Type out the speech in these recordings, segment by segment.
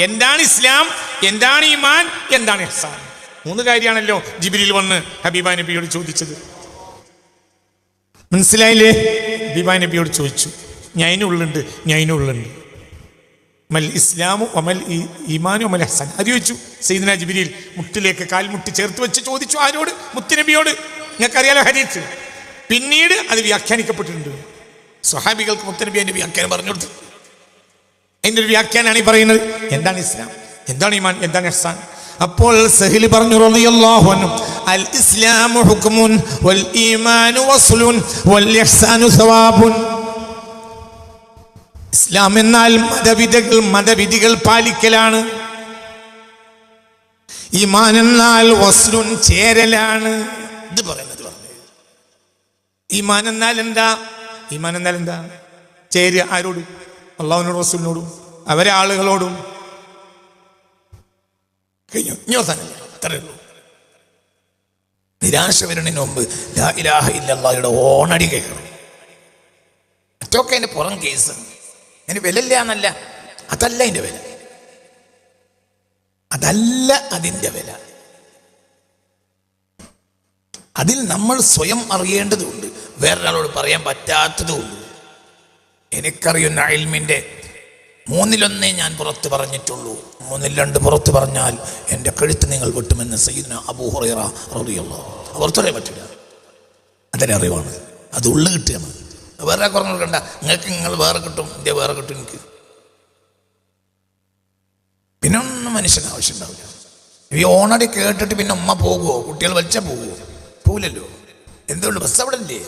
എന്താണ് ഇസ്ലാം? എന്താണ് ഈമാൻ? എന്താണ് ഇഹ്സാൻ മൂന്ന് കാര്യമാണല്ലോ ജിബിലിൽ വന്ന് ഹബീബ നബിയോട് ചോദിച്ചത്. മനസ്സിലായില്ലേ? ഹബീബ നബിയോട് ചോദിച്ചു. ഞാൻ ഉള്ളുണ്ട് മൽ ഇസ്ലാമു ഒമൽ ഈ- ഈമാനു ഒമൽ ഹസൻ അത് ചോദിച്ചു സൈദന ജിബിരിയിൽ മുട്ടിലേക്ക് കാൽമുട്ടി ചേർത്ത് വെച്ച് ചോദിച്ചു ആരോട്? മുത്തുനബിയോട് നിങ്ങൾക്കറിയാലോ ഹരീത്ത് പിന്നീട് അത് വ്യാഖ്യാനിക്കപ്പെട്ടിട്ടുണ്ട്. സ്വഹാബികൾക്ക് മുത്തനബി അതിന്റെ വ്യാഖ്യാനം പറഞ്ഞു കൊടുത്തു. അതിന്റെ ഒരു വ്യാഖ്യാനാണ് ഈ പറയുന്നത്. എന്താണ് ഇസ്ലാം? എന്താണ് ഈമാൻ? എന്താണ് ഇഹ്സാൻ അപ്പോൾ സഹിലി പറഞ്ഞു അൽ ഇസ്ലാമു ഹുക്മുൻ വൽ ഈമാനു വസ്ലുൻ വൽ ഇഹ്സാനു സവാബുൻ. ഇസ്ലാം എന്നാൽ മതവിധികൾ മതവിധികൾ പാലിക്കലാണ്. ഈമാൻ എന്നാൽ വസ്ലുൻ ചേരലാണ്. ഇത് പറയുന്നത് പറഞ്ഞു ഈമാൻ എന്നാൽ എന്താ? ഈമാൻ എന്നാൽ എന്താ? ചേര് ആരോട്? അള്ളാഹുവിനോട് റസൂലിനോടും അവരെ ആളുകളോടും. കഴിഞ്ഞു. ഇനി തന്നെ അത്രയേ നിരാശ വരുന്നതിന് മുമ്പ് ഇലാഹ ഓണടി കേൾക്കണം. മറ്റൊക്കെ അതിന്റെ പുറം കേസ്. അതിന് വിലയില്ല എന്നല്ല. അതല്ല അതിന്റെ വില. അതല്ല അതിന്റെ വില. അതിൽ നമ്മൾ സ്വയം അറിയേണ്ടതുണ്ട്. വേറൊരാളോട് പറയാൻ പറ്റാത്തതുമുണ്ട് എനിക്കറിയുന്ന അയൽമിന്റെ മൂന്നിലൊന്നേ ഞാൻ പുറത്ത് പറഞ്ഞിട്ടുള്ളൂ. മൂന്നിൽ രണ്ട് പുറത്ത് പറഞ്ഞാൽ എന്റെ കഴുത്ത് നിങ്ങൾ വെട്ടുമെന്ന് സയ്യിദിന അബൂ ഹുറൈറ പറയാൻ പറ്റില്ല. അതിന്റെ അറിവാണ്. അത് ഉള്ളു കിട്ടുകയാണ് വേറെ കുറഞ്ഞു കണ്ട നിങ്ങൾക്ക് നിങ്ങൾ വേറെ കിട്ടും ഇന്ത്യ വേറെ കിട്ടും എനിക്ക്. പിന്നെ ഒന്നും മനുഷ്യന് ആവശ്യമുണ്ടാവില്ല ഈ ഓണടി കേട്ടിട്ട് പിന്നെ ഉമ്മ പോകുമോ കുട്ടികൾ വലിച്ചാൽ പോകുമോ പോകില്ലല്ലോ എന്തുകൊണ്ട്? ബസ് അവിടെ ഇല്ലേ?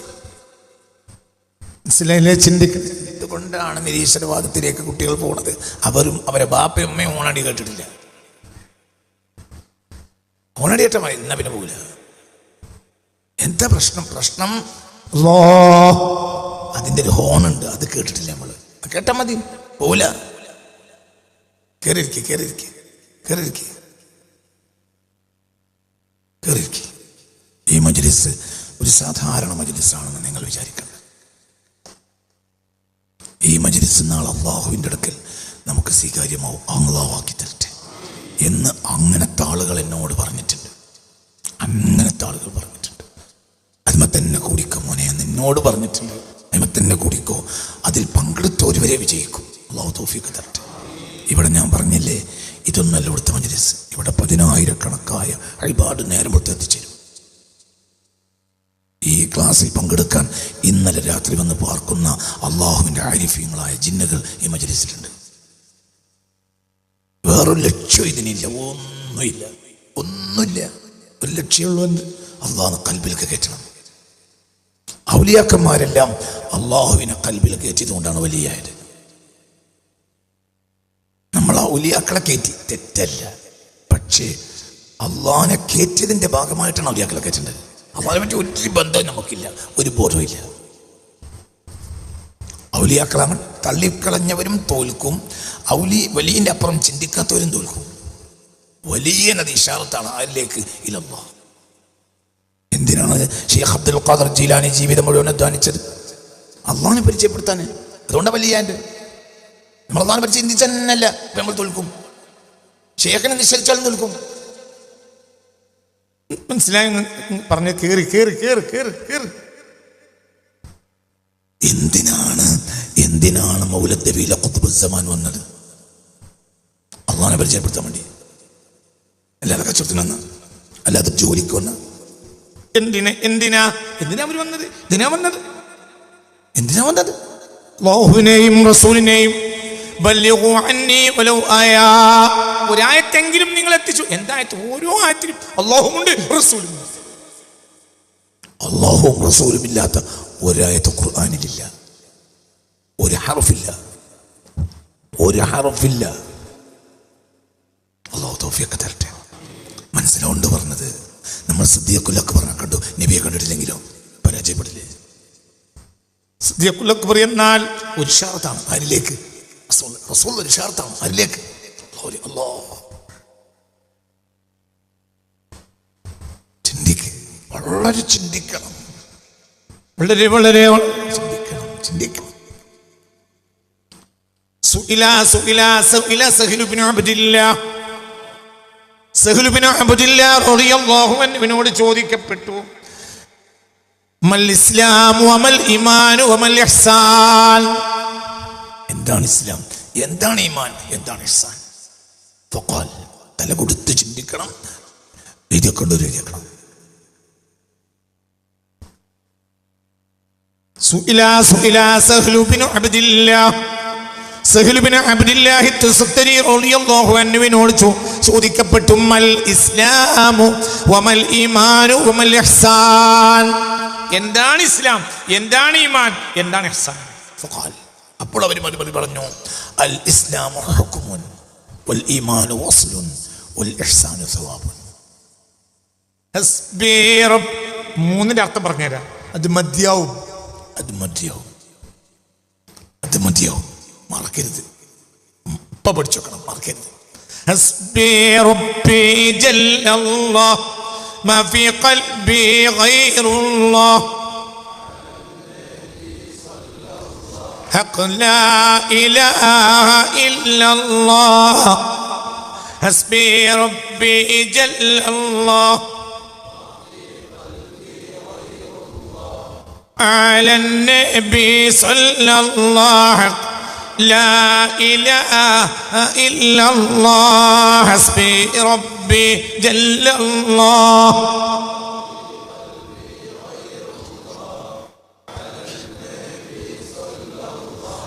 മനസ്സിലായില്ലേ ചിന്തിക്കുന്നത് ഇതുകൊണ്ടാണ് നിരീശ്വരവാദത്തിലേക്ക് കുട്ടികൾ പോണത്. അവരും അവരെ ബാപ്പയും അമ്മയും ഓണടി കേട്ടിട്ടില്ല. ഓണടി ഏറ്റമായി എന്നാ പിന്നെ പോകില്ല എന്താ പ്രശ്നം? പ്രശ്നം അല്ലാ, അതിന്റെ ഒരു ഹോണുണ്ട് അത് കേട്ടിട്ടില്ല നമ്മൾ കേട്ടാൽ കേട്ടാ മതി പോല കയറിയിരിക്കെ കയറിയിരിക്കെ കയറിയിരിക്കെ കയറിയിരിക്കെ ഈ മജ്ലിസ് ഒരു സാധാരണ മജ്ലിസാണെന്ന് നിങ്ങൾ വിചാരിക്കണം. മജ്ലിസ് നാളെ അള്ളാഹുവിന്റെ അടുക്കൽ നമുക്ക് സ്വീകാര്യമാവും. അള്ളാഹുവാക്കി തരട്ടെ എന്ന് അങ്ങനത്തെ ആളുകൾ എന്നോട് പറഞ്ഞിട്ടുണ്ട്. അങ്ങനത്തെ ആളുകൾ പറഞ്ഞിട്ടുണ്ട്. അതിമ തന്നെ കൂടിക്കോ മോനെ എന്ന് എന്നോട് പറഞ്ഞിട്ടുണ്ട്. അതിമ തന്നെ കൂടിക്കോ. അതിൽ പങ്കെടുത്തവരുവരെ വിജയിക്കും. അള്ളാഹു തോഫിക്ക് തരട്ടെ. ഇവിടെ ഞാൻ പറഞ്ഞില്ലേ ഇതൊന്നല്ല ഇവിടുത്തെ മജ്ലിസ്. ഇവിടെ പതിനായിരക്കണക്കായ അഴിപാട് നേരം കൊടുത്ത് എത്തിച്ചേരും. ഈ ക്ലാസ്സിൽ പങ്കെടുക്കാൻ ഇന്നലെ രാത്രി വന്ന് പാർക്കുന്ന അള്ളാഹുവിന്റെ ആരിഫ്യങ്ങളായ ജിന്നകൾ ഈ മജലിസിലുണ്ട്. വേറൊരു ലക്ഷ്യം ഇതിനില്ല. ഒന്നുമില്ല. ഒന്നുമില്ല. ഒരു ലക്ഷ്യമുള്ളവൻ അള്ളാഹ് കൽബിലേക്ക് കയറ്റണം. ഔലിയാക്കന്മാരെല്ലാം അള്ളാഹുവിനെ കൽബിൽ കയറ്റിയതുകൊണ്ടാണ് വലിയായത്. നമ്മൾ ഔലിയാക്കളെ കയറ്റി. തെറ്റല്ല. പക്ഷേ അള്ളാഹിനെ കയറ്റിയതിന്റെ ഭാഗമായിട്ടാണ് ഔലിയാക്കളെ കയറ്റേണ്ടത്. അള്ളാഹിനെ പറ്റി ഒരു ബന്ധം നമുക്കില്ല ഒരു ബോധമില്ല ഇല്ല. ഔലിയാക്കളെ തള്ളിക്കളഞ്ഞവരും തോൽക്കും. ഔലി വലിയന്റെ അപ്പുറം ചിന്തിക്കാത്തവരും തോൽക്കും. വലിയ നദി ഇഷാറത്താണ് ഇലമ്പ എന്തിനാണ് ഷെയ്ഖ് അബ്ദുൽ ഖാദർ ജീലാനി ജീവിതം മുഴുവൻ അധ്വാനിച്ചത്? അള്ളാഹിനെ പരിചയപ്പെടുത്താൻ അതുകൊണ്ടാണ് വലിയ നമ്മൾ അള്ളാഹിനെ പറ്റി ചിന്തിച്ചല്ല നമ്മൾ തോൽക്കും. ഷെയ്ഖിനെ നിശ്ചയിച്ചാലും തോൽക്കും. മനസ്സിലായി? പറഞ്ഞ് കേറി കേറി കേറി കേറി കേറി. എന്തിനാണ് എന്തിനാണ് മൗലദ്ദബിയിലെ കുത്തുബുസമാൻ വന്നത്? അള്ളഹാനെ പരിചയപ്പെടുത്താൻ വേണ്ടി. അല്ലാതെ കച്ചവടത്തിന് വന്ന അല്ലാതെ ജോലിക്ക് വന്ന. എന്തിനാ എന്തിനാ? എന്തിനാ അവർ വന്നത്? എന്തിനാ വന്നത്? എന്തിനാ വന്നത്? അള്ളാഹുവിനെയും റസൂലിനെയും. ഒരായത്തെങ്കിലും എത്തിച്ചു എന്തായത് ഓരോ ആയത്തിലും അള്ളാഹുമുണ്ട് റസൂലും അള്ളാഹും റസൂലും ഇല്ലാത്ത ഒരായത്ത് ഖുർആാനിലില്ല. ഒരു ഹറഫില്ല. ഒരു ഹറഫില്ല. അള്ളാഹു തോഫിയൊക്കെ തരട്ടെ. മനസ്സിലുണ്ട് പറഞ്ഞത്. നമ്മൾ സിദ്ധിയക്കുല്ലൊക്കെ പറഞ്ഞ കണ്ടു. നബിയെ കണ്ടിട്ടില്ലെങ്കിലോ? പരാജയപ്പെടില്ലേ? സിദ്ധിയക്കുല്ലൊക്കെ പറയുന്നാൽ ഒരു ഷാർത്താണ് ആരിലേക്ക്? റസൂൾ ഒരു ഷാർത്താണ് ആരിലേക്ക്? അല്ലാഹു- വളരെ ചിന്തിക്കണം. വളരെ വളരെ ചിന്തിക്കണം. ചിന്തിക്കണം. ോട് ചോദിക്കപ്പെട്ടു. എന്താണ് ഇസ്ലാം? എന്താണ് ഈമാൻ? എന്താണ് ഇഹ്സാൻ? തല കൊടുത്ത് ചിന്തിക്കണം. എഴുതിയൊക്കെ എഴുതിയേക്കണം. ചോദിക്കപ്പെട്ടു മൽ ഇസ്ലാമു വമൽ ഈമാനു വമൽ ഇഹ്സാൻ. എന്താണ് ഇസ്ലാം? എന്താണ് ഈമാൻ? എന്താണ് ഇഹ്സാൻ? അപ്പോൾ അവർ മറുപടി പറഞ്ഞു അൽ ഇസ്ലാമു ഹുക്മുൻ വൽ ഈമാനു വസ്ലുൻ വൽ ഇഹ്സാനു സവാബുൻ. മൂന്നിന്റെ അർത്ഥം പറഞ്ഞുതരാം. അത് മതിയാവും. അത് മതിയാവും അത് മതിയാവും മറക്കരുത് ഇപ്പൊ പഠിച്ചു വെക്കണം മറക്കരുത് ഹസ്ബി റബ്ബി ജല്ലല്ലാഹ് ما في قلبي غير الله حق لا إله إلا الله حسبي ربي جل الله على النبي صلى الله لا إله إلا الله. حسبي ربي جل الله.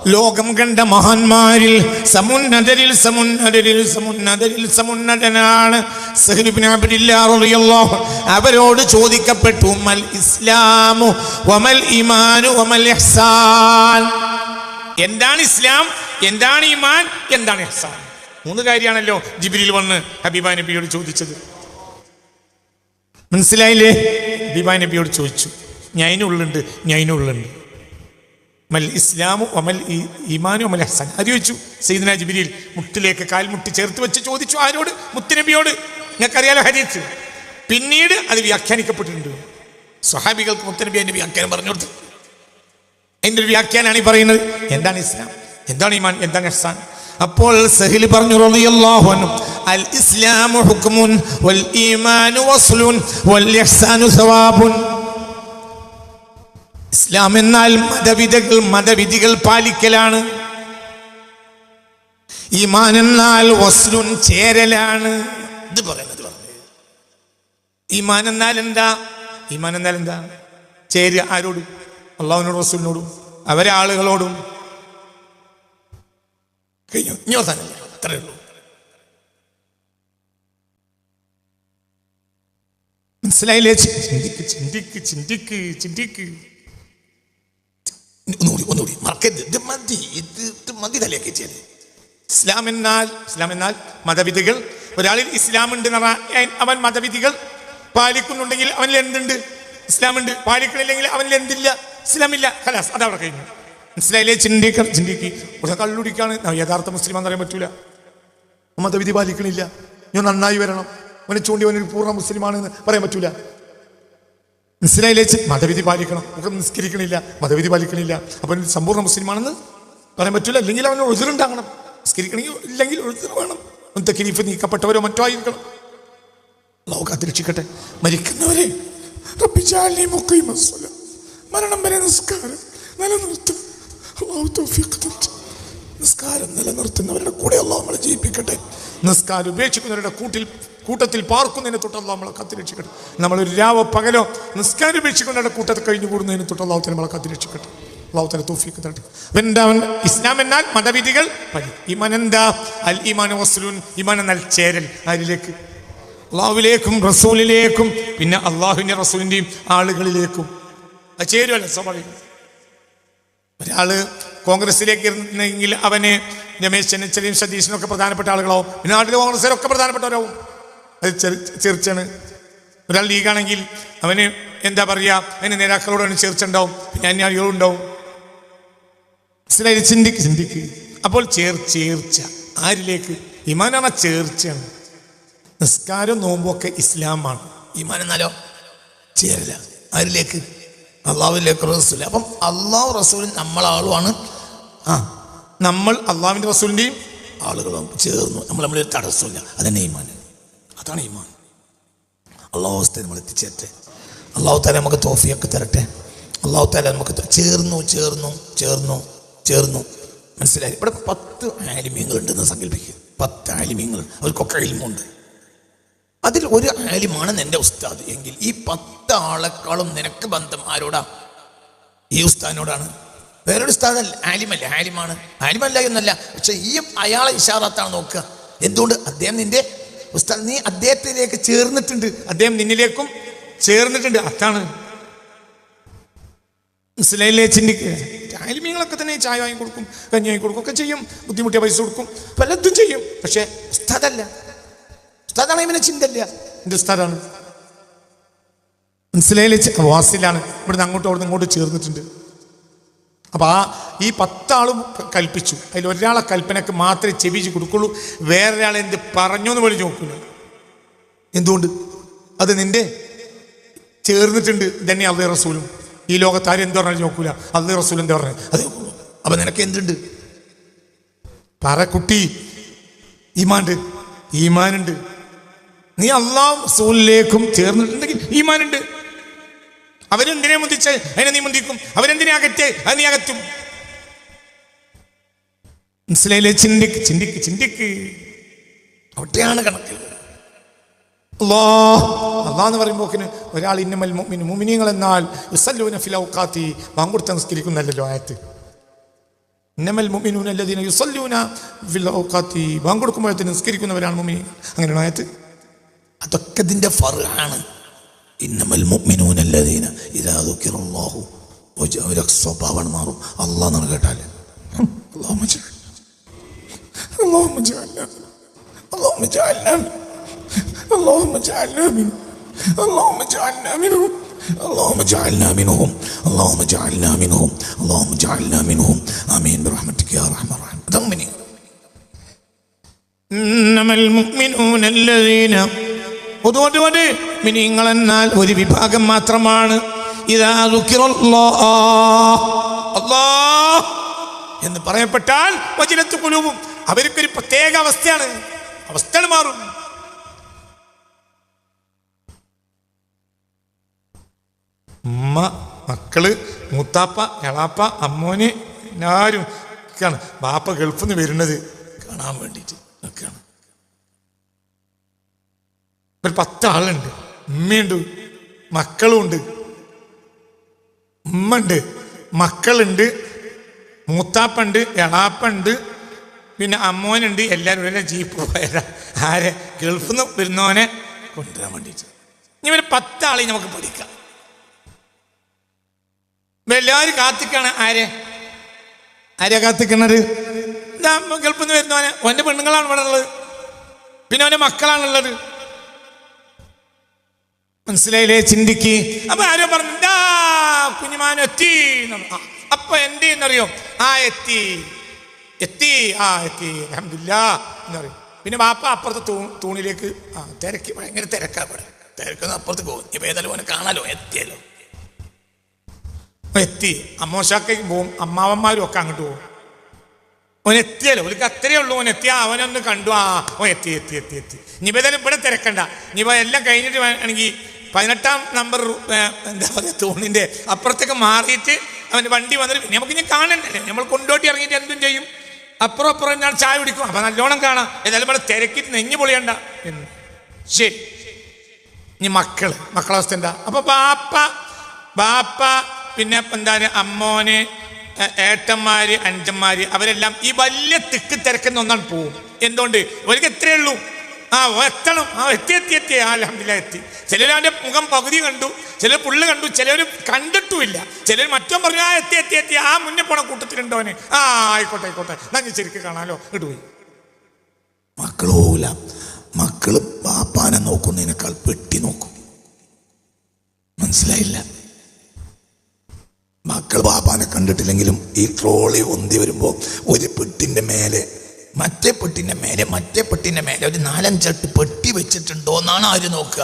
ലോകം കണ്ട മഹാന്മാരിൽ സമുന്നതരിൽ സമുന്നതരിൽ സമുന്നതരിൽ സമുന്നതനാണ്. അവരോട് ചോദിക്കപ്പെട്ടു മൽ ഇസ്ലാമു വമൽ ഇമാനു വമൽ എന്താണ് ഇസ്ലാം? എന്താണ് ഇമാൻ എന്താണ് ഇഹ്സാൻ? മൂന്ന് കാര്യമാണല്ലോ ജിബ്രീൽ വന്ന് ഹബീബ നബിയോട് ചോദിച്ചത്. മനസ്സിലായില്ലേ? ഹബീബ നബിയോട് ചോദിച്ചു ഞാനുള്ളുണ്ട് ഞാനുള്ളുണ്ട് മൽ ഇസ്ലാമു ഒമൽ ഈമാനു ഒമൽ ഹസൻ അത് ചോദിച്ചു സൈദന ജിബിരിയിൽ മുട്ടിലേക്ക് കാൽമുട്ടി ചേർത്ത് വെച്ച് ചോദിച്ചു ആരോട്? മുത്തുനബിയോട്. നിങ്ങൾക്കറിയാലോ ഹരീത്ത് പിന്നീട് അത് വ്യാഖ്യാനിക്കപ്പെട്ടിട്ടുണ്ട്. സ്വഹാബികൾക്ക് മുത്തനബി അതിന്റെ വ്യാഖ്യാനം പറഞ്ഞു കൊടുത്തു. അതിന്റെ ഒരു വ്യാഖ്യാനാണ് ഈ പറയുന്നത്. എന്താണ് ഇസ്ലാം? എന്താണ് ഈമാൻ? എന്താണ് ഹസാൻ അപ്പോൾ സഹിൽ പറഞ്ഞു റളിയല്ലാഹു അൻഹു അൽ ഇസ്ലാമു ഹുക്മുൻ വൽ ഈമാനു വസ്ലുൻ വൽ ഇഹ്സാനു സവാബുൻ. ഇസ്ലാം എന്നാൽ മതവിധകൾ മതവിധികൾ പാലിക്കലാണ്. ഈമാൻ എന്നാൽ വസ്ലുൻ ചേരലാണ്. ഇത് പറയുന്നത് ഈമാൻ എന്നാൽ എന്താ? ഈമാൻ എന്നാൽ എന്താ? ചേരുക ആരോടും? അള്ളാഹുവിനോടും റസൂലിനോടും അവരെ ആളുകളോടും. കഴിഞ്ഞു. ഇനി അവസാനം അത്രേ ഉള്ളൂ. മനസ്സിലായില്ലേ? ചിന്തിക്ക് ചിന്തിക്ക് ചിന്തിക്ക് ചിന്തിക്ക്. ഒന്നുകൂടി ഒന്നുകൂടി. മറക്കരുത്. ഇത് മതി. ഇത് ഇത് മതി തലയൊക്കെ ചെയ്ത് ഇസ്ലാം എന്നാൽ ഇസ്ലാം എന്നാൽ മതവിധികൾ. ഒരാളിൽ ഇസ്ലാം ഉണ്ട് അവൻ മതവിധികൾ. പാലിക്കുന്നുണ്ടെങ്കിൽ അവനിൽ എന്തുണ്ട്? ഇസ്ലാം ഉണ്ട്. പാലിക്കണില്ലെങ്കിൽ അവനിൽ എന്തില്ല? ഇസ്ലാമില്ല. ഖലാസ്. അതവിടെ കഴിഞ്ഞു മനസ്സിലായില്ലേ? ചിന്തിക്ക ചിന്തിക്ക്. ഇവിടെ കള്ളുടിക്കാണ്. യഥാർത്ഥ മുസ്ലിം എന്ന് പറയാൻ പറ്റൂല. മതവിധി പാലിക്കണില്ല. ഞാൻ നന്നായി വരണം. അവനെ ചൂണ്ടി അവനൊരു പൂർണ മുസ്ലിമാണെന്ന് പറയാൻ പറ്റൂല. മനസ്സിലായില്ലേ ചി- മതവിധി പാലിക്കണം. ഒക്കെ നിസ്കരിക്കണില്ല മതവിധി പാലിക്കണില്ല. അവൻ സമ്പൂർണ മുസ്ലിമാണെന്ന് പറയാൻ പറ്റില്ല അല്ലെങ്കിൽ അവന് ഒഴുതിരുണ്ടാകണം നിസ്കരിക്കണമെങ്കിൽ ഇല്ലെങ്കിൽ ഒഴുതുക വേണം. അവൻ നീക്കപ്പെട്ടവരോ മറ്റോ ആയിരിക്കണം. അള്ളാഹു കാത്തിരക്ഷിക്കട്ടെ. മരിക്കുന്നവരെ. മരണം വരെ നിസ്കാരം നിലനിർത്തും. നിസ്കാരം നിലനിർത്തുന്നവരുടെ കൂടെ അള്ളാഹു നമ്മളെ ജയിപ്പിക്കട്ടെ. നിസ്കാരം ഉപേക്ഷിക്കുന്നവരുടെ കൂട്ടിൽ കൂട്ടത്തിൽ പാർക്കുന്നതിനെ തൊട്ടല്ല നമ്മളെ കത്തിരക്ഷിക്കട്ടെ. നമ്മളൊരു രാവോ പകലോ നിസ്കാരം ഉപേക്ഷിക്കുന്നവരുടെ കൂട്ടത്തിൽ കഴിഞ്ഞു കൂടുന്നതിനെ അള്ളാഹു നമ്മളെ കത്തിരക്ഷിക്കട്ടെ. അള്ളാഹു തല തോഫിക്ക് അപ്പൊ അവൻ? ഇസ്ലാം എന്നാൽ മതവിധികൾ? പരി ഇമാൻ അൽ ഇമാൻ വസ്ലുൻ. ഇമാൻ എന്നാൽ ചേരൽ. ആരിലേക്ക്? അള്ളാഹുവിലേക്കും റസൂലിലേക്കും പിന്നെ അള്ളാഹുവിന്റെ റസൂലിന്റെയും ആളുകളിലേക്കും. അത് ചേരുമല്ലോ സ്വാഭാവികം ഒരാൾ കോൺഗ്രസിലേക്ക് ഇരുന്നെങ്കിൽ അവന് രമേശ് ചെന്നിച്ചലിയും സതീശനും ഒക്കെ പ്രധാനപ്പെട്ട ആളുകളാവും. പിന്നെ നാട്ടിലെ കോൺഗ്രസിലൊക്കെ പ്രധാനപ്പെട്ടവരാവും. അത് ചെറിച്ചാണ്. ഒരാൾ ലീഗാണെങ്കിൽ അവന് എന്താ പറയുക അതിന് അവന് ചേർച്ചുണ്ടാവും പിന്നെ അന്യായികളും ഉണ്ടാവും മനസ്സിലായി? ചിന്തിക്ക് ചിന്തിക്ക്. അപ്പോൾ ചേർ ചേർച്ച. ആരിലേക്ക്? ഇമാനാണ് ചേർച്ചയാണ്. നിസ്കാരം നോമ്പൊക്കെ ഇസ്ലാമാണ്. ഇമാൻ എന്നാലോ? ചേരില്ല. ആരിലേക്ക്? അള്ളാഹുലേക്ക് റസൂൽ. അപ്പം അള്ളാഹു റസൂൽ നമ്മളാളുമാണ് ആ നമ്മൾ അള്ളാഹുവിന്റെ റസൂലിന്റെയും ആളുകളും ചേർന്നു. നമ്മൾ നമ്മളൊരു തടസ്സമില്ല അതന്നെ ഈമാൻ അതാണ് ഈമാൻ. അള്ളാഹു അവസ്ഥ നമ്മൾ എത്തിച്ചേരട്ടെ. അള്ളാഹു നമുക്ക് തോഫിയൊക്കെ തരട്ടെ. അള്ളാഹു താല നമുക്ക് ചേർന്നു ചേർന്നു ചേർന്നു ചേർന്നു. മനസ്സിലായി? ഇവിടെ പത്ത് ആലിമ്യങ്ങളുണ്ടെന്ന് സങ്കല്പിക്കുക പത്ത് ആലിമ്യങ്ങൾ അവർക്കൊക്കെ അലിമുണ്ട് അതിൽ ഒരു ആലിമാണ് എന്റെ ഉസ്താദ്. എങ്കിൽ ഈ പത്ത് ആളെക്കാളും നിനക്ക് ബന്ധം ആരോടാ? ഈ ഉസ്താദിനോടാണ്. വേറൊരു ഉസ്താദല്ല ആലിമല്ല? ആലിമാണ്. ആലിമല്ല എന്നല്ല. പക്ഷെ ഈ അയാളെ ഇഷാറാത്താണ് നോക്കുക. എന്തുകൊണ്ട്? അദ്ദേഹം നിന്റെ ഉസ്താദ് നീ അദ്ദേഹത്തിലേക്ക് ചേർന്നിട്ടുണ്ട്. അദ്ദേഹം നിന്നിലേക്കും ചേർന്നിട്ടുണ്ട്. അതാണ് മനസ്സിലായില്ലേ ചിന്തിക്കുക. ആലിമീങ്ങളൊക്കെ തന്നെ ചായ വാങ്ങി കൊടുക്കും കഞ്ഞി വാങ്ങി കൊടുക്കും ഒക്കെ ചെയ്യും. ബുദ്ധിമുട്ടിയ പൈസ കൊടുക്കും. പലതും ചെയ്യും. പക്ഷെ ഉസ്താദല്ല. ഉസ്താദാണ് ഇവനെ ചിന്തല്ല. എന്റെ ഉസ്താദാണ്. മനസ്സിലായില്ലേ വാസിലാണ്. ഇവിടുന്ന് അങ്ങോട്ടും അവിടുന്ന് ഇങ്ങോട്ട് ചേർന്നിട്ടുണ്ട്. അപ്പൊ ആ ഈ പത്താളും കൽപ്പിച്ചു. അതിൽ ഒരാളെ കൽപ്പനക്ക് മാത്രമേ ചെവിച്ച് കൊടുക്കുള്ളൂ. വേറൊരാൾ എന്ത് പറഞ്ഞു എന്ന് പോലും നോക്കില്ല എന്തുകൊണ്ട്? അത് നിന്റെ ചേർന്നിട്ടുണ്ട്. തന്നെ അള്ളി റസൂലും. ഈ ലോകത്ത് ആരും എന്ത് പറഞ്ഞാലും നോക്കൂല അള്ളി റസൂൽ എന്താ പറഞ്ഞത് അത്. അപ്പൊ നിനക്ക് എന്തുണ്ട്? പറ കുട്ടി. ഈമാണ്ട് ഈമാനുണ്ട്. നീ അള്ളാഹ് റസൂലിലേക്കും ചേർന്നിട്ടുണ്ടെങ്കിൽ ഈമാനുണ്ട്. അവരെന്തിനെ മുന്തിച്ച് അതിനെ നീ മുന്തിക്കും? അവരെന്തിനെ അകറ്റ് അത് നീ അകറ്റും? മനസ്സിലായില്ലേ? ചിന്തിക്ക് ചിന്തിക്ക് ചിന്തിക്ക്. അവിടെയാണ് കണക്ക്. അല്ലാ എന്ന് പറയുമ്പോക്കിന് ഒരാൾ ഇന്നമൽ മുഅ്മിനീങ്ങൾ എന്നാൽ യുസല്ലൂന ഫിൽ ഔഖാത്തി ബാങ്കുടുത്ത നിസ്കരിക്കുന്നല്ലോ ആയത്ത്. ഇന്നമൽ മുമിനൂൻ അല്ലദീന യുസല്ലൂന ഫിൽ ഔഖാത്തി ബാങ്കുടുക്കുമ്പോഴത്തേന് നിസ്കരിക്കുന്നവരാണ് മുമിനി അങ്ങനെയാണ് ആയത്ത്? അതൊക്കെ ഇതിന്റെ ഫറാണ് ഇന്നമൽ മുഅ്മിനൂന അല്ലദീന ഇദാ ദുക്കിറല്ലാഹു വജ- അവരൊക്കെ സ്വഭാവം മാറും അള്ളാഹ് എന്നാണ് കേട്ടാൽ അള്ളാഹു اللهم اجعلنا اللهم اجعلنا اللهم اجعلنا منهم اللهم اجعلنا منهم اللهم اجعلنا منهم اللهم اجعلنا منهم اللهم اجعلنا منهم امين برحمتك يا ارحم الراحمين ضمني إنما المؤمنون الذين പൊതുവോട് മിനിങ്ങൾ എന്നാൽ ഒരു വിഭാഗം മാത്രമാണ്. ഇതാ എന്ന് പറയപ്പെട്ടാൽ വചനത്ത് കുലുവും. അവർക്കൊരു പ്രത്യേക അവസ്ഥയാണ്. അവസ്ഥകൾ മാറും. ഉമ്മ മക്കൾ മൂത്താപ്പ എളാപ്പ അമ്മോന് ഒക്കെയാണ്. ബാപ്പ ഗൾഫിൽ നിന്ന് വരുന്നത് കാണാൻ വേണ്ടിയിട്ട്. ഒരു പത്താളുണ്ട്. ഉമ്മയുണ്ട് മക്കളും ഉണ്ട് ഉമ്മ ഉണ്ട് മക്കളുണ്ട്. മൂത്താപ്പുണ്ട് എളാപ്പുണ്ട്. പിന്നെ അമ്മോനുണ്ട് എല്ലാവരും കൂടെ ജീപ്പ് പോയതാ. ആരെ? ഗൾഫിൽ നിന്ന് വരുന്നവനെ കൊണ്ടുവരാൻ വേണ്ടിയിട്ട് ഇവരെ പത്താളെയും നമുക്ക് പഠിക്കാം എല്ലാവരും കാത്തിക്കാണ്. ആരെ? ആരെയാ കാത്തിക്കണത്? ഗൾഫിൽ നിന്ന് വരുന്നവനെ. ഓന്റെ പെണ്ണുങ്ങളാണ് ഇവിടെ ഉള്ളത്. പിന്നെ അവന്റെ മക്കളാണുള്ളത് മനസ്സിലായില്ലേ? ചിന്തിക്ക്. അപ്പൊ ആരോ പറഞ്ഞു "ദാ കുഞ്ഞുമാൻ എത്തി. അപ്പൊ എന്ത് എന്നറിയോ ആ എത്തി. എത്തി. ആ എത്തി. അഹമ്മദില്ല എന്ന് പറയും. പിന്നെ ബാപ്പ അപ്പുറത്തെ തൂ തൂണിലേക്ക് ആ തിരക്ക്. ഭയങ്കര തിരക്കാ ഇവിടെ തിരക്കുന്ന അപ്പുറത്ത് പോകും. ഇപ്പൊ ഏതായാലും ഓനെ കാണാലോ? എത്തിയല്ലോ. എത്തി. അമ്മോശാക്കേക്ക് പോവും. അമ്മാവന്മാരും ഒക്കെ അങ്ങോട്ട് പോകും ഓൻ എത്തിയല്ലോ. ഒരു അത്രയേ ഉള്ളൂ. ഓൻ എത്തിയാ അവനൊന്ന് കണ്ടു. ആ ഓ എത്തി എത്തി എത്തി എത്തി. ഇനിയിപ്പോ ഏതായാലും ഇവിടെ തിരക്കണ്ട. ഇനിയിപ്പോ എല്ലാം കഴിഞ്ഞിട്ട് വേണമെങ്കിൽ പതിനെട്ടാം നമ്പർ എന്താ പറയുക തൂണിന്റെ അപ്പുറത്തേക്ക് മാറിയിട്ട് അവന്റെ വണ്ടി വന്നിട്ട് പിന്നെ നമുക്ക് ഇനി കാണണ്ടല്ലേ? നമ്മൾ കൊണ്ടോട്ടി ഇറങ്ങിയിട്ട് എന്തും ചെയ്യും. അപ്പുറം അപ്പുറം ഞാൻ ചായ കുടിക്കും. അപ്പം നല്ലോണം കാണാം. ഏതായാലും ഇവിടെ തിരക്കിട്ട് നെഞ്ഞു പൊളിയണ്ട. എന്ന്. ശരി. ഇനി മക്കൾ മക്കളവസ്ഥ എന്താ? അപ്പൊ ബാപ്പ ബാപ്പ പിന്നെ എന്താണ് അമ്മോന് ഏട്ടന്മാര് അഞ്ചന്മാര് അവരെല്ലാം ഈ വലിയ തിക്ക് തിരക്കുന്ന ഒന്നാണ് പോവും. എന്തുകൊണ്ട്? ഇവർക്ക് എത്രയേ ഉള്ളൂ? ആ എത്തണം. ആ എത്തി എത്തി എത്തി. ആ അലഹമില്ല എത്തി. അവന്റെ മുഖം പകുതി കണ്ടു ചിലർ പുള്ളി കണ്ടു ചിലർ കണ്ടിട്ടുമില്ല. ചിലർ മറ്റോ പറഞ്ഞു ആ എത്തി എത്തി എത്തി ആ മുന്നേ പോണ കൂട്ടത്തിലുണ്ടോനെ ആ ആയിക്കോട്ടെ ആയിക്കോട്ടെ. എന്നാ ശരിക്ക് കാണാലോ? ഇടുപോയി മക്കൾ പോവില്ല മക്കൾ പാപ്പാനെ നോക്കുന്നതിനേക്കാൾ പെട്ടി നോക്കും. മനസ്സിലായില്ല? മക്കൾ പാപ്പാനെ കണ്ടിട്ടില്ലെങ്കിലും ഈ ട്രോളി ഒന്തി വരുമ്പോൾ ഒരു പെട്ടിന്റെ മേലെ മറ്റേ പെട്ടിന്റെ മേലെ മറ്റേ പെട്ടിന്റെ മേലെ ഒരു നാലഞ്ചെട്ട് പെട്ടി വെച്ചിട്ടുണ്ടോ എന്നാണ് ആര് നോക്കുക?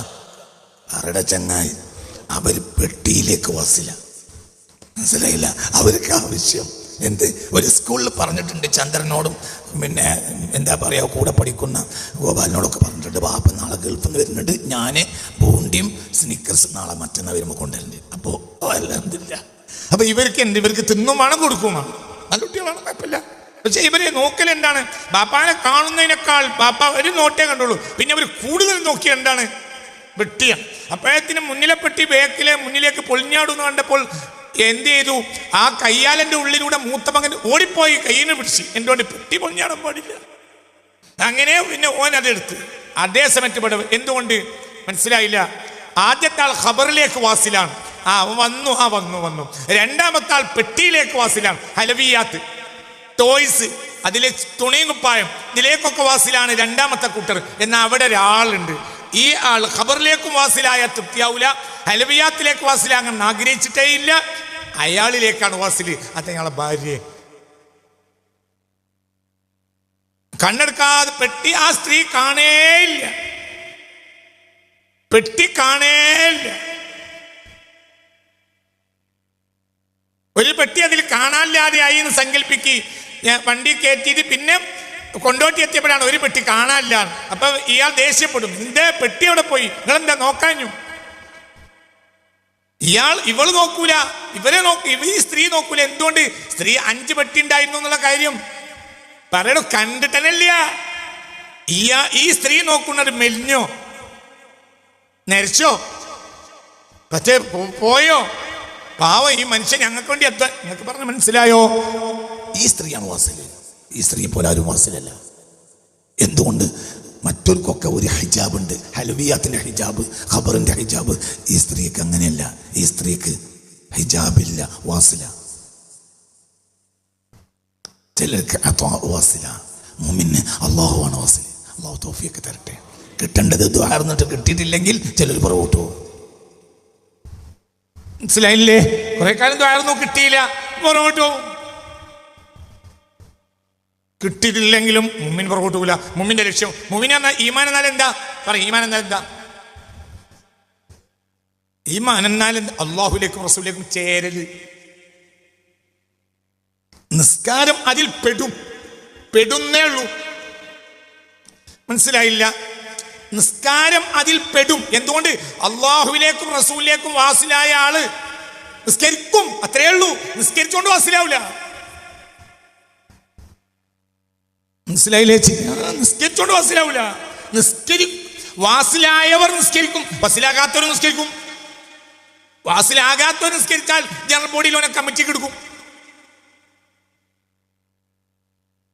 അവരുടെ ചങ്ങായി? അവർ പെട്ടിയിലേക്ക് വസില്ല. മനസ്സിലായില്ല? അവർക്ക് ആവശ്യം. എന്ത്? ഒരു സ്കൂളിൽ പറഞ്ഞിട്ടുണ്ട് ചന്ദ്രനോടും പിന്നെ എന്താ പറയുക കൂടെ പഠിക്കുന്ന ഗോപാലിനോടൊക്കെ പറഞ്ഞിട്ടുണ്ട്. ബാപ്പ നാളെ ഗൾഫിൽ നിന്ന് വരുന്നുണ്ട്. ഞാൻ ബോണ്ടിയും സ്നിക്കേഴ്സ് നാളെ മറ്റന്നാൾ വരുമ്പോൾ കൊണ്ടുവരുന്നുണ്ട് അപ്പോൾ അല്ല അപ്പോൾ ഇവർക്ക് എന്ത്? ഇവർക്ക് തിന്നും വേണം കൊടുക്കും നല്ല കുട്ടികളാണ് കുഴപ്പമില്ല. പക്ഷെ ഇവരെ നോക്കൽ എന്താണ്? ബാപ്പാനെ കാണുന്നതിനേക്കാൾ ബാപ്പ ഒരു നോട്ടേ കണ്ടുള്ളൂ. പിന്നെ അവർ കൂടുതൽ നോക്കിയ എന്താണ്? വെട്ടിയ. അപ്പോഴത്തിന് മുന്നിലെ പെട്ടി ബേക്കിലെ മുന്നിലേക്ക് പൊളിഞ്ഞാടുന്നു കണ്ടപ്പോൾ എന്ത് ചെയ്തു? ആ കയ്യാലന്റെ ഉള്ളിലൂടെ മൂത്ത മകൻ ഓടിപ്പോയി കയ്യിനെ പിടിച്ച്. എന്തുകൊണ്ട് പെട്ടി പൊളിഞ്ഞാടാൻ പാടില്ല? അങ്ങനെ പിന്നെ ഓൻ അതെടുത്ത് അതേ സമയത്ത് ഇവിടെ എന്തുകൊണ്ട്? മനസ്സിലായില്ല. ആദ്യത്തെ ആൾ ഖബറിലേക്ക് വാസിലാണ്. ആ വന്നു ആ വന്നു വന്നു. രണ്ടാമത്തെ ആൾ പെട്ടിയിലേക്ക് വാസിലാണ്. ഹലവിയാത്ത്. ടോയ്സ് അതിലെ തുണിയും കുപ്പായം ഇതിലേക്കൊക്കെ വാസിലാണ് രണ്ടാമത്തെ കൂട്ടർ. എന്നാൽ അവിടെ ഒരാളുണ്ട്. ഈ ആൾ ഖബറിലേക്കും വാസിലായ തൃപ്തിയാവൂല ഹലവിയാത്തിലേക്ക് വാസിലാകാൻ ആഗ്രഹിച്ചിട്ടേ ഇല്ല. അയാളിലേക്കാണ് വാസിൽ. അത് അയാളെ ഭാര്യയെ. കണ്ണെടുക്കാതെ പെട്ടി ആ സ്ത്രീ കാണേയില്ല പെട്ടി കാണേയില്ല ഒരു പെട്ടി അതിൽ കാണാനില്ലാതെ ആയി എന്ന് സങ്കല്പിക്ക്. ഞാൻ വണ്ടി കയറ്റിയിട്ട് പിന്നെ കൊണ്ടോട്ടി എത്തിയപ്പോഴാണ് ഒരു പെട്ടി കാണാനില്ല. അപ്പൊ ഇയാൾ ദേഷ്യപ്പെടും. നിന്റെ പെട്ടി അവിടെ പോയി. നിങ്ങളെന്താ നോക്കാഞ്ഞു? ഇയാൾ ഇവൾ നോക്കൂല. ഇവരെ നോക്കി ഇവ ഈ സ്ത്രീ നോക്കൂല. എന്തുകൊണ്ട്? സ്ത്രീ അഞ്ച് പെട്ടി ഉണ്ടായിരുന്നു എന്നുള്ള കാര്യം പറയണു. കണ്ടിട്ടനല്ല ഇയാ ഈ സ്ത്രീ നോക്കുന്നത് മെലിഞ്ഞോ? നരച്ചോ? പക്ഷേ പോയോ? പാവം ഈ മനുഷ്യൻ ഞങ്ങൾക്ക് വേണ്ടി എത്താൻ നിങ്ങൾക്ക് പറഞ്ഞ് മനസ്സിലായോ? ഈ സ്ത്രീയാണ് വാസിൽ. ഈ സ്ത്രീയെ പോലെ ആരും വാസിലല്ല. എന്തുകൊണ്ട്? മറ്റൊരുക്കൊക്കെ ഒരു ഹിജാബ് ഉണ്ട് ഹലുവിയാത്തിന്റെ ഹിജാബ് ഖബറിന്റെ ഹിജാബ്. ഈ സ്ത്രീക്ക് അങ്ങനെയല്ല. ഈ സ്ത്രീക്ക് ഹിജാബില്ല വാസില. ചിലർക്ക് വാസില. മുമിന് അള്ളാഹുവാണ് വാസില. അള്ളാഹു തോഫിയൊക്കെ തരട്ടെ. കിട്ടേണ്ടത് ദ്വാർന്നിട്ട് കിട്ടിയിട്ടില്ലെങ്കിൽ ചിലർ പുറകോട്ട് മനസ്സിലായില്ലേ? കുറെ കാലം ദ്വാരൊന്നും കിട്ടിയില്ല. പുറകോട്ട് കിട്ടിയിട്ടില്ലെങ്കിലും മുമ്മിൻ പുറകോട്ട് പോകില്ല മുമ്മിന്റെ ലക്ഷ്യം. മുമ്മിൻ എന്നാൽ ഈമാൻ എന്നാൽ എന്താ? പറയും ഈമാൻ എന്നാൽ എന്താ? ഈമാൻ എന്നാൽ അള്ളാഹുലേക്കും റസൂലേക്കും ചേരൽ നിസ്കാരം അതിൽ പെടും. പെടുന്നേ ഉള്ളൂ. മനസ്സിലായില്ല? നിസ്കാരം അതിൽ പെടും. എന്തുകൊണ്ട്? അള്ളാഹുവിലേക്കും റസൂലിലേക്കും വാസിലായ ആൾ നിസ്കരിക്കും. അത്രേ ഉള്ളൂ. നിസ്കരിച്ചുകൊണ്ട് വാസിലാവില്ല മനസ്സിലായില്ലേ? നിസ്കരിച്ചോണ്ട് വാസിലാവില്ല നിസ്കരി വാസിലായവർ നിസ്കരിക്കും. വാസിലാകാത്തവർ നിസ്കരിക്കും. വാസിലാകാത്തവർ നിസ്കരിച്ചാൽ ജനറൽ ബോഡിയിൽ ഓനെ കമ്മിറ്റിക്ക് എടുക്കും.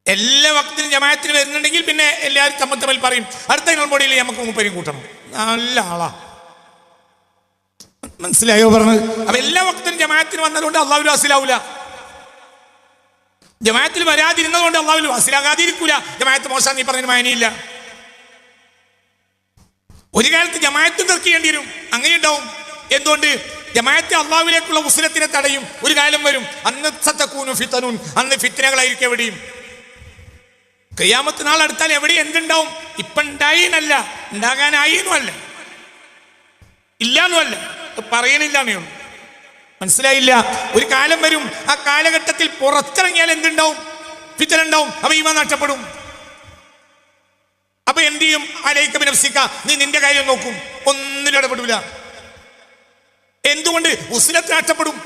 എല്ലാ വക്തിനും ജമായത്തിന് വരുന്നുണ്ടെങ്കിൽ പിന്നെ എല്ലാവരും തമ്മിൽ തമ്മിൽ പറയും അടുത്ത ജനറൽ ബോഡിയിൽ നമുക്ക് മൂപ്പരും കൂട്ടണം. നല്ല ആളാ. മനസ്സിലായോ പറഞ്ഞത്? അപ്പൊ എല്ലാ വക്തിനും ജമായത്തിന് വന്നതുകൊണ്ട് അള്ളാഹു വാസിലാവൂല. ജമായത്തിൽ വരാതിരുന്നത് കൊണ്ട് അള്ളാഹു വസിലാകാതിരിക്കൂല. ജമായത്ത് മോശം നീ പറഞ്ഞ മാനിയില്ല. ഒരു കാലത്ത് ജമായത്ത് തീർക്കേണ്ടി വരും. അങ്ങനെ ഉണ്ടാവും എന്തുകൊണ്ട്? ജമായത്തെ അള്ളാഹുവിലേക്കുള്ള ഉസ്ലത്തിനെ തടയും. ഒരു കാലം വരും. അന്ന് സത്തക്കൂനു ഫിത്തനൂൻ. അന്ന് ഫിത്തനകളായിരിക്കും എവിടെയും. ക്രിയാമത്ത് നാൾ അടുത്താൽ എവിടെ എന്തുണ്ടാവും? ഇപ്പൊ ഉണ്ടായിന്നല്ല. ഉണ്ടാകാനായിന്നുമല്ല. ഇല്ലാന്നുമല്ല. പറയണില്ലാന്നേ ഉള്ളൂ. മനസ്സിലായില്ല. ഒരു കാലം വരും ആ കാലഘട്ടത്തിൽ പുറത്തിറങ്ങിയാൽ എന്തുണ്ടാവും? ഫിത്തനുണ്ടാവും അവ ഈമ നഷ്ടപ്പെടും. അപ്പൊ എന്ത് ചെയ്യും? അലൈക്ക ബിനഫ്സിക്ക നീ നിന്റെ കാര്യം നോക്കും. ഒന്നിലും ഇടപെടില്ല എന്തുകൊണ്ട്? ഉസ്ലത്ത് നഷ്ടപ്പെടും.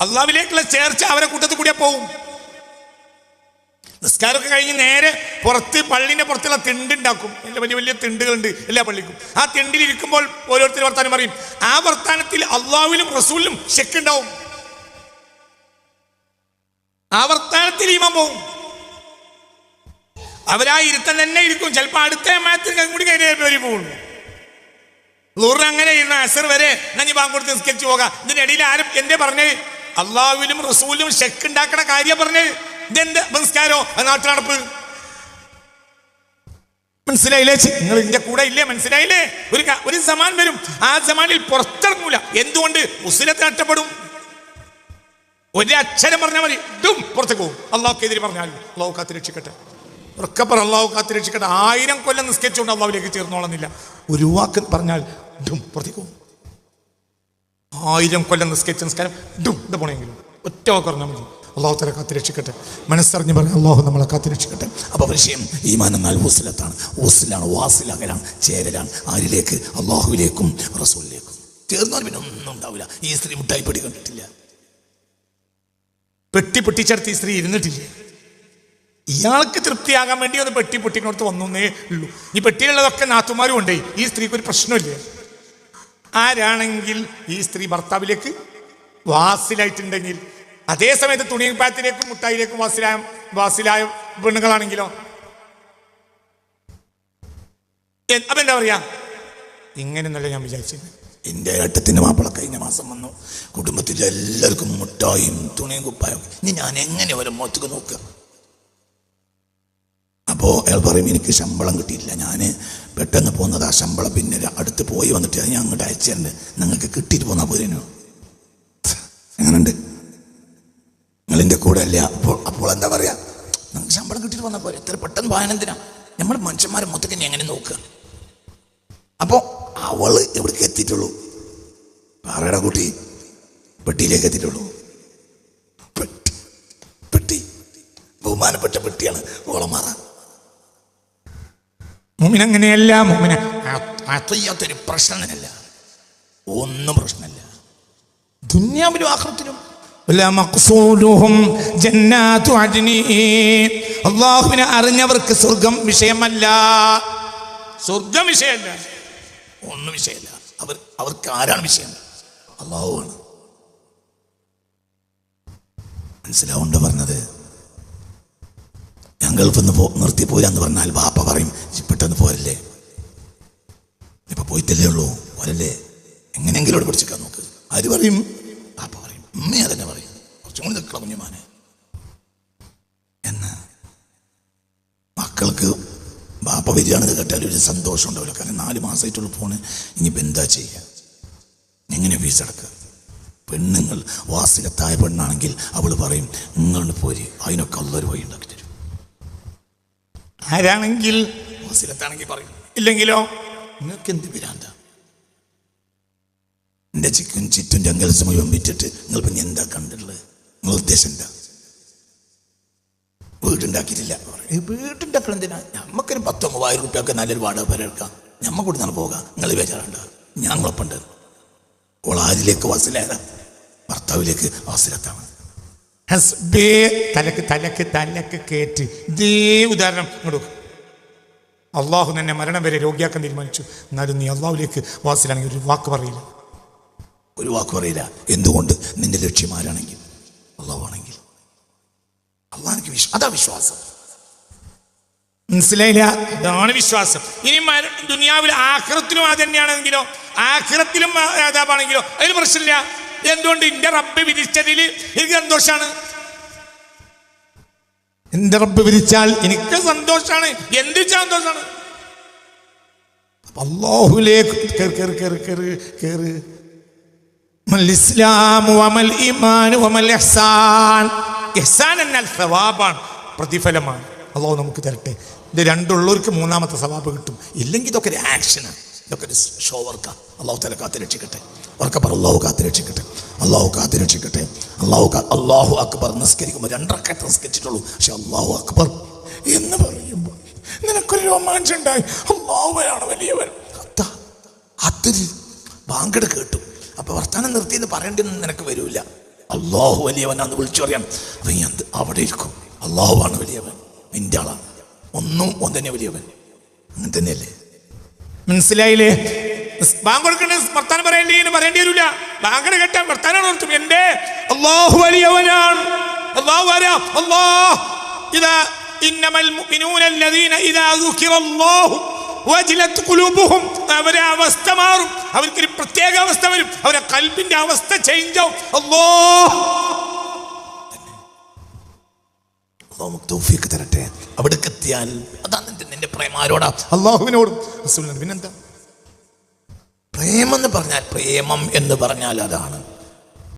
അള്ളാവിലേക്കുള്ള ചേർച്ച അവരെ കൂട്ടത്തിൽ കൂടിയാ പോവും. നിസ്കാരമൊക്കെ കഴിഞ്ഞ് നേരെ പുറത്ത് പള്ളിന്റെ പുറത്തുള്ള തിണ്ടുണ്ടാക്കും. വലിയ വലിയ വലിയ തിണ്ടുകളുണ്ട് എല്ലാ പള്ളിക്കും. ആ തിണ്ടിലിരിക്കുമ്പോൾ ഓരോരുത്തർ വർത്താനം പറയും. ആ വർത്താനത്തിൽ അള്ളാഹുവിലും റസൂലിലും ഷെക്കുണ്ടാവും ആ വർത്താനത്തിൽ ഈമാൻ പോവും. അവരാ ഇരുത്തം തന്നെ ഇരിക്കും. ചിലപ്പോൾ അടുത്ത മാത്തിന് കൂടി കയറി പോകും ലൂറിന് അങ്ങനെ ഇരുന്ന അസർ വരെ നഞ്ഞി കൊടുത്ത് നിസ്കരിച്ചു പോകാം. ഇതിനിടയിൽ ആരും എന്തേ പറഞ്ഞ്? അള്ളാഹുവിലും റസൂലും ഷെക്ക് ഉണ്ടാക്കണ കാര്യം പറഞ്ഞ്. ഇതെന്ത്? സംസ്കാരോ നടപ്പ് മനസ്സിലായില്ലേ? നിങ്ങൾ ഇതിന്റെ കൂടെ ഇല്ലേ? മനസ്സിലായില്ലേ? ഒരു ഒരു സമാൻ വരും. ആ സമാനിൽ പുറത്തിറങ്ങൂല. എന്തുകൊണ്ട്? മുസ്ലിത്തെ നഷ്ടപ്പെടും. ഒരു അക്ഷരം പറഞ്ഞാൽ മതി. ഇതും പുറത്തേക്ക് പോകും. അള്ളാഹുക്കെതിരെ പറഞ്ഞാൽ അള്ളാഹു കാത്ത് രക്ഷിക്കട്ടെ. ഉറക്കപ്പറ അള്ളാഹു കാത്ത് രക്ഷിക്കട്ടെ. ആയിരം കൊല്ലം നിസ്കരിച്ചുകൊണ്ട് അള്ളാഹുലേക്ക് ചേർന്നോളുന്നില്ല. ഒരു വാക്ക് പറഞ്ഞാൽ ഇതും പുറത്തേക്ക് പോകും. ആയിരം കൊല്ലം നിസ്കരിച്ച നിസ്കാരം ഇതും ഇത് പോണെങ്കിലും ഒറ്റ വാക്ക് പറഞ്ഞാൽ മതി. അള്ളാഹു തല കാത്തിരക്ഷിക്കട്ടെ. മനസ്സറിഞ്ഞ് പറഞ്ഞ അള്ളാഹു നമ്മളെ കാത്തിരക്ഷിക്കട്ടെ. അപ്പോൾ വിഷയം ഈമാൻ എന്നാൽ ഊസിലത്താണ് ഊസിലാണ് വാസിലകലാണ് ചേരലാണ്. ആരിലേക്ക്? അള്ളാഹുവിലേക്കും റസൂലിലേക്കും. ചേർന്നാൽ പിന്നെ ഒന്നും ഉണ്ടാവില്ല. ഈ സ്ത്രീ മുട്ടായി പെട്ടി കണ്ടിട്ടില്ല പെട്ടി പൊട്ടിച്ചെടുത്ത് ഈ സ്ത്രീ ഇരുന്നിട്ടില്ല. ഇയാൾക്ക് തൃപ്തിയാകാൻ വേണ്ടി ഒന്ന് പെട്ടി വന്നു വന്നേ ഉള്ളൂ. ഈ പെട്ടിയിലുള്ളതൊക്കെ നാത്തുമാരും ഉണ്ട്. ഈ സ്ത്രീക്ക് ഒരു പ്രശ്നമില്ല. ആരാണെങ്കിൽ ഈ സ്ത്രീ ഭർത്താവിലേക്ക് വാസിലായിട്ടുണ്ടെങ്കിൽ അതേ സമയത്ത് തുണിപ്പാത്തിലേക്കും മുട്ടായിലേക്കും വാസിലായ വാസിലായ പെണ്ണുങ്ങളാണെങ്കിലോ? അപ്പൊ എന്താ പറയാ? ഇങ്ങനെന്നല്ല ഞാൻ വിചാരിച്ചത്. എന്റെ ഏട്ടത്തിന്റെ മാപ്പിള കഴിഞ്ഞ മാസം വന്നു. കുടുംബത്തിലെ എല്ലാവർക്കും മുട്ടായും തുണിയും കുപ്പായും ഇനി ഞാൻ എങ്ങനെ ഓരോ മുഖത്തേക്ക് നോക്കുക അപ്പോൾ അയാൾ പറയും എനിക്ക് ശമ്പളം കിട്ടിയില്ല. ഞാൻ പെട്ടെന്ന് പോകുന്നത്. ആ ശമ്പളം പിന്നെ അടുത്ത് പോയി വന്നിട്ട് ഞാൻ അങ്ങോട്ട് അയച്ചിട്ടുണ്ട് നിങ്ങൾക്ക് കിട്ടിയിട്ട് പോന്നാൽ പോരേനോ. നിങ്ങളിന്റെ കൂടെ അല്ല അപ്പോൾ അപ്പോൾ എന്താ പറയാ? നമുക്ക് ശമ്പളം കിട്ടിയിട്ട് വന്നാൽ പോരെ. എത്ര പെട്ടെന്ന് പോയാൻ എന്തിനാ? നമ്മൾ മനുഷ്യന്മാരെ മൊത്തത്തിൽ എങ്ങനെ നോക്കുക? അപ്പോൾ അവൾ എവിടേക്ക് എത്തിയിട്ടുള്ളൂ? പാറയുടെ കുട്ടി പെട്ടിയിലേക്ക് എത്തിയിട്ടുള്ളൂ. പെട്ടി പെട്ടി. ബഹുമാനപ്പെട്ട പെട്ടിയാണ് ഓളമാറ മുമിൻ അങ്ങനെയല്ല മുമിന അത്രയ്യാത്തൊരു പ്രശ്നമല്ല. ഒന്നും പ്രശ്നമല്ല. ദുന്യാവിലും ആഹ്റത്തിലും അള്ളാഹുവിനെ അറിഞ്ഞവർക്ക് സ്വർഗം വിഷയമല്ല. സ്വർഗം വിഷയമല്ല. ഒന്നും വിഷയമല്ല. അവർ അവർക്ക് ആരാണ് വിഷയം? അള്ളാഹുവാണ്. മനസ്സിലാവുണ്ട് പറഞ്ഞത്? ഞാൻ ഗൾഫിൽ പോ നിർത്തി പോരാന്ന് പറഞ്ഞാൽ ബാപ്പ പറയും "ഇജ്ജ് പെട്ടെന്ന് പോരല്ലേ? ഇപ്പൊ പോയിട്ടല്ലേ ഉള്ളൂ? പോരല്ലേ? എങ്ങനെയെങ്കിലും ഇവിടെ പിടിച്ചിക്കാൻ നോക്ക്. ആര് പറയും? ബാപ്പ പറയും ഉമ്മ അതന്നെ കുഞ്ഞുമാനെ എന്ന് മക്കൾക്ക് ബാപ്പ വരികയാണെന്ന് കേട്ടാൽ ഒരു സന്തോഷം ഉണ്ടാവില്ല കാരണം നാല് മാസമായിട്ടുള്ള ഫോണ് ഇനിയിപ്പോൾ എന്താ ചെയ്യുക എങ്ങനെ ഫീസ് അടക്കുക പെണ്ണുങ്ങൾ വാസിലത്തായ പെണ്ണാണെങ്കിൽ അവൾ പറയും നിങ്ങളുടെ പോര് അതിനൊക്കെ ഉള്ളൊരു വഴി ഉണ്ടാക്കി തരും. ആരാണെങ്കിൽ വാസിലത്താണെങ്കിൽ പറയും ഇല്ലെങ്കിലോ? നിങ്ങൾക്ക് എന്ത് വരാന്ത എന്റെ ചിക്കൻ ചിറ്റും ജംഗൽസ് മുഴുവൻ വിറ്റിട്ട് നിങ്ങൾ പിന്നെ എന്താ കണ്ടിട്ടുള്ളത്? എന്താ വീടുണ്ടാക്കിയിട്ടില്ല. വീടുണ്ടാക്കണം എന്തിനാ? നമുക്കൊരു പത്തോ മൂവായിരം റുപ്യൊക്കെ നല്ലൊരു വാടക പേരെ എടുക്കാം. ഞമ്മ കൊടുത്താണ് പോകാം. നിങ്ങൾ ബേജാറുണ്ട. ഞങ്ങളൊപ്പുണ്ട് ഒളാരിലേക്ക് വാസിലേതാ ഭർത്താവിലേക്ക് വാസിലെത്താണ് ഹസ്ബേ തലക്ക് തലക്ക് തലക്ക് കേറ്റ്. ഇതേ ഉദാഹരണം ഇങ്ങോട്ട് അള്ളാഹു തന്നെ മരണം വരെ രോഗിയാക്കാൻ തീരുമാനിച്ചു. എന്നാലും നീ അള്ളാഹുലേക്ക് വാസിലാണെങ്കിൽ ഒരു വാക്ക് പറയില്ല. ഒരു വാക്ക് പറയില്ല. എന്തുകൊണ്ട്? നിന്റെ ലക്ഷ്യം അള്ളാഹിക്ക് വിശ്വാസം അതാ വിശ്വാസം. മനസ്സിലായില്ല? അതാണ് വിശ്വാസം. ഇനി ദുനിയാവിൽ ആഖിറത്തിലും അത് തന്നെയാണെങ്കിലോ ആഖിറത്തിലും ആദാബാണെങ്കിലോ അതിൽ പ്രശ്നമില്ല. എന്തുകൊണ്ട് എന്റെ റബ്ബ് വിരിച്ചതിൽ എനിക്ക് സന്തോഷമാണ് എന്റെ റബ്ബ് വിരിച്ചാൽ എനിക്ക് സന്തോഷമാണ് എന്ത് സന്തോഷമാണ് അള്ളാഹുലേക്ക് കയറി കയറി കയറി കയറി കേറ്. എന്നാൽ പ്രതിഫലമാണ്. അള്ളാഹു നമുക്ക് തരട്ടെ. ഇത് രണ്ടുള്ളവർക്ക് മൂന്നാമത്തെ സവാബ് കിട്ടും. ഇല്ലെങ്കിൽ ഇതൊക്കെ ഒരു ആക്ഷനാണ് ഇതൊക്കെ ഒരു ഷോ വർക്ക അള്ളാഹു തല രക്ഷിക്കട്ടെ. ഉറക്കപ്പറ അള്ളാഹു കാത്ത് രക്ഷിക്കട്ടെ. അള്ളാഹു കാത്ത് രക്ഷിക്കട്ടെ. അള്ളാഹു അള്ളാഹു അക്ബർ നിസ്കരിക്കുമ്പോൾ രണ്ടൊക്കെ നിസ്കരിച്ചിട്ടുള്ളൂ. പക്ഷെ അള്ളാഹു അക്ബർ എന്ന് പറയുമ്പോൾ നിനക്കൊരു രോമാഞ്ചം ഉണ്ടായി. വലിയവൻ. അത്ത ബാങ്കട് കേട്ടു. അപ്പോൾ വർത്താനം നിർത്തി എന്ന് പറയേണ്ടതൊന്നും നിനക്ക് വരില്ല അള്ളാഹു വലിയവനാന്ന് വിളിച്ചു പറയാം. അപ്പം ഞാൻ അവിടെ ഇരിക്കും. അള്ളാഹുവാണ് വലിയവൻ. നിന്റെ ആളാണ് ഒന്നും ഒന്നെ വലിയവൻ. അങ്ങനെ തന്നെയല്ലേ? മനസ്സിലായില്ലേ? ബാങ്ക് വർത്താനം പറയേണ്ടി പറയേണ്ടി വരില്ല ബാങ്ക് കേട്ടാൽ വർത്താനം ഓർത്തും. എന്റെ അള്ളാഹു വലിയവനാണ്. അള്ളാഹു ആരാ? അള്ളാഹ് ഇതാ ഇന്നമൽ മുഅ്മിനൂന അല്ലദീന ഇദാ കുലൂബുഹും അവരെ അവസ്ഥ മാറും. അവർക്കൊരു പ്രത്യേക അവസ്ഥ വരും. അവരെ കൽബിന്റെ അവസ്ഥ ചേഞ്ച് ആവും. അല്ലോ നമുക്ക് തൗഫീക്ക് തരട്ടെ. അവിടേക്ക് എത്തിയാൽ അതാണ് നിന്റെ പ്രേമം ആരോടാ? അള്ളാഹുവിനോടും പിന്നെന്താ? പ്രേമെന്ന് പറഞ്ഞാൽ പ്രേമം എന്ന് പറഞ്ഞാൽ അതാണ്.